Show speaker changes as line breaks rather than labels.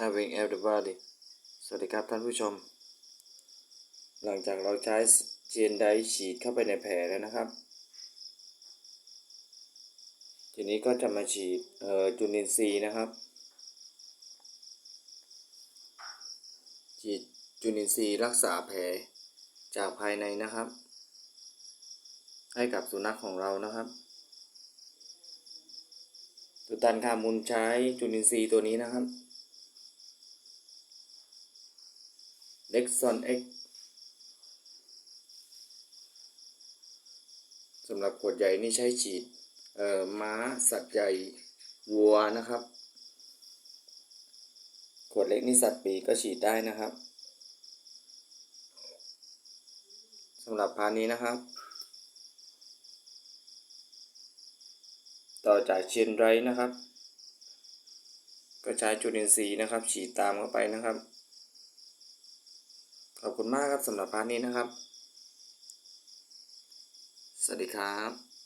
having everybody สวัสดีครับท่านผู้ชม หลังจากเราใช้เจนไดฉีดเข้าไปในแผลแล้วนะครับ ทีนี้ก็จะมาฉีดจุลินทรีย์นะครับ ฉีดจุลินทรีย์รักษาแผลจากภายในนะครับ ให้กับสุนัขของเรานะครับตุตันคามุนใช้จุลินทรีย์ตัวนี้นะครับ เล็กซอนเอกสำหรับขวดใหญ่นี่ใช้ฉีดม้าสัตว์ใหญ่วัวนะครับ ขวดเล็กนี่สัตว์ปีกก็ฉีดได้นะครับสำหรับพานี้นะครับ ต่อจากเชียนไรนะครับ ก็ใช้จุลินทรีย์นะครับ ฉีดตามเข้าไปนะครับ ขอบคุณมากครับสำหรับพาร์ทนี้นะครับ สวัสดีครับ